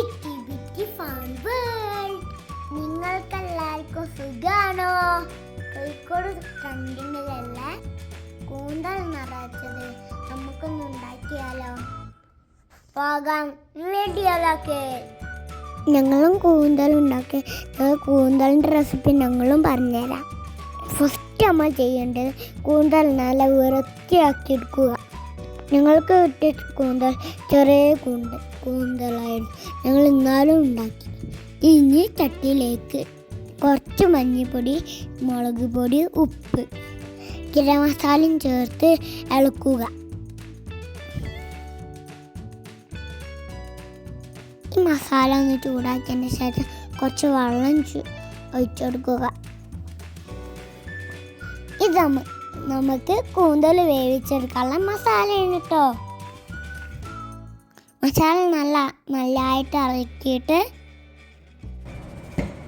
ഇറ്റി Bitty fun world നിങ്ങൾക്കെല്ലാവർക്കും സുഖാണോ? കോഴിക്കോട് ട്രെൻഡിങ്ങിലല്ല കൂന്തൽ നിറച്ചത് നമുക്കൊന്ന് ഉണ്ടാക്കിയാലോ? പോകാം റെഡിയാലൊക്കെ ഞങ്ങളും കൂന്തൽ ഉണ്ടാക്കി. ഞങ്ങൾ കൂന്തലിന്റെ റെസിപ്പി ഞങ്ങളും പറഞ്ഞുതരാം. ഫസ്റ്റ് നമ്മൾ ചെയ്യേണ്ടത് കൂന്തൽ നല്ല വൃത്തിയാക്കി എടുക്കുക. ഞങ്ങൾക്ക് കിട്ടിയ കൂന്തൽ ചെറിയ കൂന്തൽ കൂന്തലായിരുന്നു. ഞങ്ങൾ ഇന്നാലും ഉണ്ടാക്കി. ഇനി ചട്ടിയിലേക്ക് കുറച്ച് മഞ്ഞൾപ്പൊടി മുളക് പൊടി ഉപ്പ് ഗരം മസാലയും ചേർത്ത് ഇളക്കുക. ഈ മസാല ഒന്ന് ചൂടാക്കിയതിന് ശേഷം കുറച്ച് വെള്ളം ഒഴിച്ചെടുക്കുക. ഇത് നമ്മ- നമുക്ക് കൂന്തൽ വേവിച്ചെടുക്കാനുള്ള മസാലയാണ് കേട്ടോ മസാല നല്ല നല്ലതായിട്ട് ഇറക്കിയിട്ട്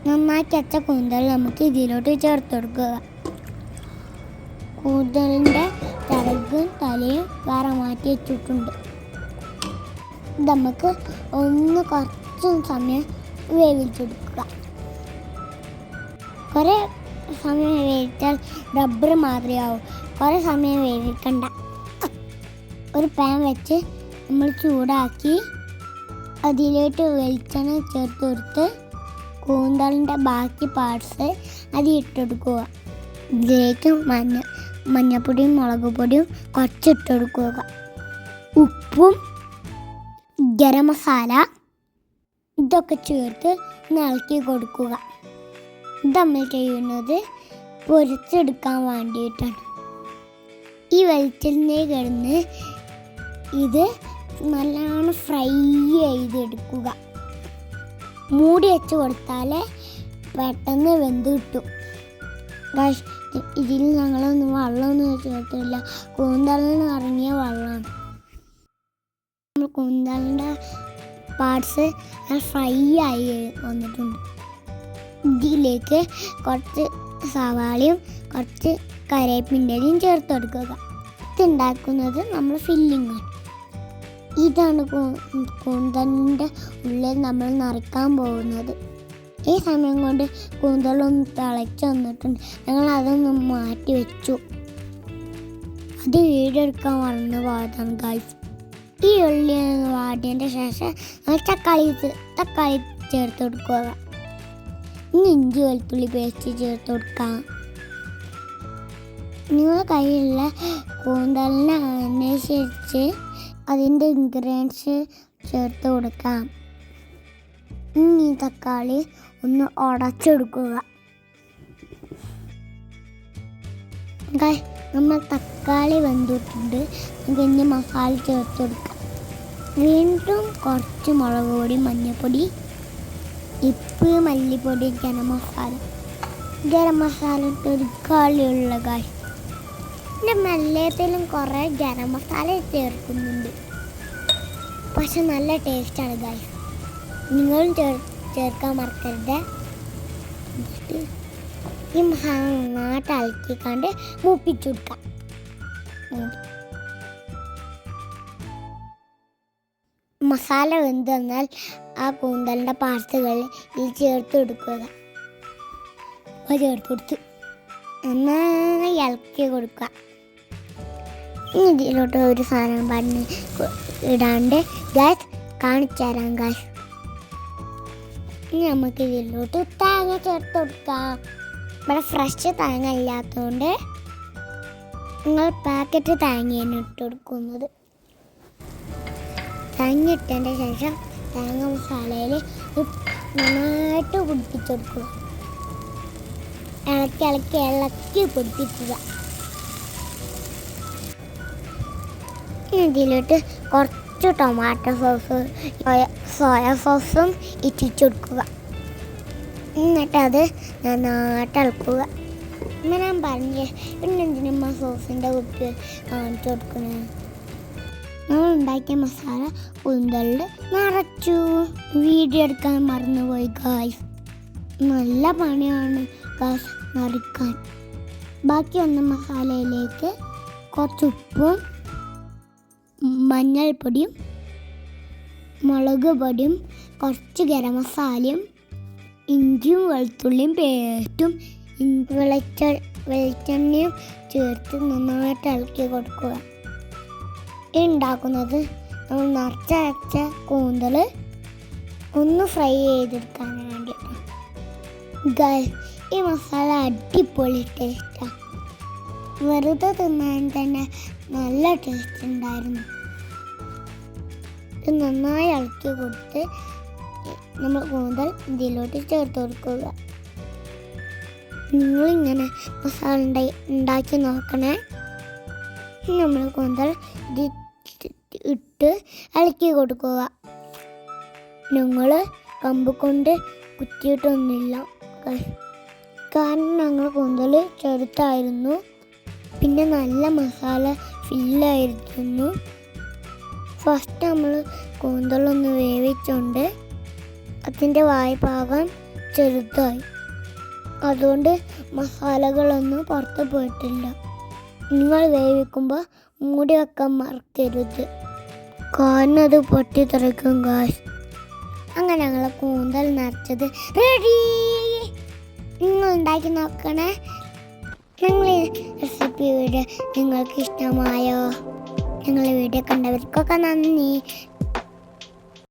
നന്നാക്കി കച്ച കൂന്തൽ നമുക്ക് ഇതിലോട്ട് ചേർത്ത് കൊടുക്കുക. കൂന്തലിന്റെ തലകും തലയും വേറെ മാറ്റി വെച്ചിട്ടുണ്ട്. നമുക്ക് ഒന്ന് കുറച്ച് സമയം വേവിച്ചെടുക്കുക. കുറേ സമയം വേവിച്ചാൽ റബ്ബർ മാതിരിയാവും. കുറേ സമയം വേവിക്കണ്ട ഒരു പാൻ വെച്ച് നമ്മൾ ചൂടാക്കി അതിലോട്ട് വെളിച്ചെണ്ണ ചേർത്ത് കൊടുത്ത് കൂന്തളിന്റെ ബാക്കി പാർട്സ് അത് ഇട്ടെടുക്കുക ഇതിലേക്ക് മഞ്ഞ മഞ്ഞപ്പൊടിയും മുളക് പൊടിയും കുറച്ച് ഇട്ടെടുക്കുക ഉപ്പും ഗരം മസാല ഇതൊക്കെ ചേർത്ത് ഇളക്കി കൊടുക്കുക. നമ്മൾ ചെയ്യുന്നത് പൊരിച്ചെടുക്കാൻ വേണ്ടിയിട്ടാണ്. ഈ വെളിച്ചെണ്ണയിൽ കിടന്ന് ഇത് നല്ലോണം ഫ്രൈ ചെയ്തെടുക്കുക. മൂടി വെച്ച് കൊടുത്താൽ പെട്ടെന്ന് വെന്ത് കിട്ടും. ഇതിൽ ഞങ്ങളൊന്നും വെള്ളമൊന്നും ചേർത്തില്ല കൂന്തളിന് ഇറങ്ങിയ വെള്ളമാണ്. നമ്മൾ കൂന്തളിന്റെ പാർട്സ് ഫ്രൈ ആയി വന്നിട്ടുണ്ട്. ഇതിലേക്ക് കുറച്ച് സവാളയും കുറച്ച് കരേപ്പിന്റെയും ചേർത്ത് കൊടുക്കുക. ഇതുണ്ടാക്കുന്നത് നമ്മൾ ഫില്ലിങ് ഇതാണ് കൂന്തലിന്റെ ഉള്ളിൽ നമ്മൾ നിറയ്ക്കാൻ പോകുന്നത്. ഈ സമയം കൊണ്ട് കൂന്തലൊന്ന് തിളച്ച് വന്നിട്ടുണ്ട്. ഞങ്ങൾ അതൊന്ന് മാറ്റി വെച്ചു. അത് വീടെടുക്കാൻ മറന്നു പോയതാണ് ഗൈസ് ഈ ഉള്ളി വാടിയതിന്റെ ശേഷം നമ്മൾ തക്കാളി തക്കാളി ചേർത്ത് കൊടുക്കുക. ഇനി ഇഞ്ചി വെളുത്തുള്ളി പേസ്റ്റ് ചേർത്ത് കൊടുക്കാം. നിങ്ങളുടെ കയ്യിലുള്ള കൂന്തലിനെ അന്വേഷിച്ച് അതിന്റെ ഇൻഗ്രീഡിയൻസ് ചേർത്ത് കൊടുക്കാം. ഇനി തക്കാളി ഒന്ന് ഉടച്ചെടുക്കുക. നമ്മൾ തക്കാളി വെന്തിട്ടുണ്ട്. നമുക്ക് ഇനി മസാല ചേർത്ത് കൊടുക്കാം. വീണ്ടും കുറച്ച് മുളക് പൊടി മഞ്ഞൾപ്പൊടി ഇപ്പ് മല്ലിപ്പൊടി ഗരം മസാല. ഗരം മസാല ഇട്ട് ഒരു കളിയുള്ള കാശ് എന്റെ മല്ലയത്തിലും കുറേ ഗരം മസാല ചേർക്കുന്നുണ്ട്. പക്ഷെ നല്ല ടേസ്റ്റാണ് ഗായ് നിങ്ങളും ചേർ ചേർക്കാൻ മറക്കരുത്. ഈ നന്നായിട്ട് ഇളക്കിക്കാണ്ട് മൂപ്പിച്ചു കൊടുക്കാം. മസാല വെന്ത് വന്നാൽ ആ കൂന്തലിന്റെ പാർട്സുകൾ ഇതിൽ ചേർത്ത് കൊടുക്കുക. അപ്പോൾ ചേർത്ത് കൊടുത്ത്. നന്നായി ഇളക്കി കൊടുക്കുക. ഇനി ഇതിലോട്ട് ഒരു സാധനം പറഞ്ഞ് ഇടാണ്ട് ഗ്യാസ് കാണിച്ചു തരാം ഗ്യാസ് ഇനി നമുക്ക് ഇതിലോട്ട് തേങ്ങ ചേർത്ത് കൊടുക്കാം. ഇവിടെ ഫ്രഷ് തേങ്ങ ഇല്ലാത്തതുകൊണ്ട് നിങ്ങൾ പാക്കറ്റ് തേങ്ങയാണ് ഇട്ട് കൊടുക്കുന്നത്. തേങ്ങ ഇട്ടതിന്റെ ശേഷം തേങ്ങ മസാലയിൽ നന്നായിട്ട് പൊടിപ്പിച്ചെടുക്കുക. ഇളക്കി ഇളക്കി ഇളക്കി പൊടിപ്പിക്കുക. ഇതിലോട്ട് കുറച്ച് ടൊമാറ്റോ സോസ് സോയ സോസും ഇറ്റിച്ചെടുക്കുക അത് നന്നായിട്ട് ഇളക്കുക. ഇന്ന് ഞാൻ പറഞ്ഞു പിന്നെ എന്തിനാ സോസിന്റെ കുപ്പി കാണിച്ചു കൊടുക്കണേ? നമ്മൾ ഉണ്ടാക്കിയ മസാല കുന്തലിൽ നിറച്ചു. വീഡിയോ എടുക്കാൻ മറന്നുപോയി ഗായ്സ് നല്ല പണിയാണ് ഗാസ് നിറയ്ക്കാൻ ബാക്കി വന്ന മസാലയിലേക്ക് കുറച്ച് ഉപ്പും മഞ്ഞൾപ്പൊടിയും മുളക് പൊടിയും കുറച്ച് ഗരം മസാലയും ഇഞ്ചിയും വെളുത്തുള്ളിയും പേസ്റ്റും വെളിച്ച വെളിച്ചെണ്ണയും ചേർത്ത് നന്നായിട്ട് ഇളക്കി കൊടുക്കുക. ഉണ്ടാക്കുന്നത്. നമ്മൾ നിറച്ചരച്ച കൂന്തൽ ഒന്ന് ഫ്രൈ ചെയ്തെടുക്കാൻ വേണ്ടിയിട്ടാണ് ഗൈസ് ഈ മസാല അടിപൊളി ടേസ്റ്റാണ് വെറുതെ തിന്നാൻ തന്നെ നല്ല ടേസ്റ്റ് ഉണ്ടായിരുന്നു. ഇത് നന്നായി ഇളക്കി കൊടുത്ത് നമ്മൾ കൂന്തൽ ഇതിലോട്ട് ചേർത്ത് കൊടുക്കുക. നിങ്ങളിങ്ങനെ മസാല ഉണ്ടാക്കി നോക്കണേ. നമ്മൾ കൂന്തൽ ഇത് ഇട്ട് ഇളക്കി കൊടുക്കുക. ഞങ്ങൾ കമ്പ് കൊണ്ട് കുത്തിയിട്ടൊന്നുമില്ല. കാരണം ഞങ്ങൾ കൂന്തൽ ചെറുത്തായിരുന്നു പിന്നെ നല്ല മസാല ഫില്ലായിരുന്നു ഫസ്റ്റ് നമ്മൾ കൂന്തലൊന്ന് വേവിച്ചുകൊണ്ട് അതിന്റെ വായ്പാകം ചെറുതായി. അതുകൊണ്ട് മസാലകളൊന്നും പുറത്ത് പോയിട്ടില്ല. നിങ്ങൾ വേവിക്കുമ്പോൾ മൂടി വെക്കാൻ മറക്കരുത്. കാരണം പൊട്ടി പൊട്ടിത്തെറിക്കും കാശ് അങ്ങനെ ഞങ്ങളെ കൂന്തൽ നിറച്ചത് റെഡി നിങ്ങൾ ഉണ്ടാക്കി നോക്കണേ. ഞങ്ങൾ റെസിപ്പി വീഡിയോ നിങ്ങൾക്ക് ഇഷ്ടമായോ? ഞങ്ങളെ വീഡിയോ കണ്ടവർക്കൊക്കെ നന്ദി.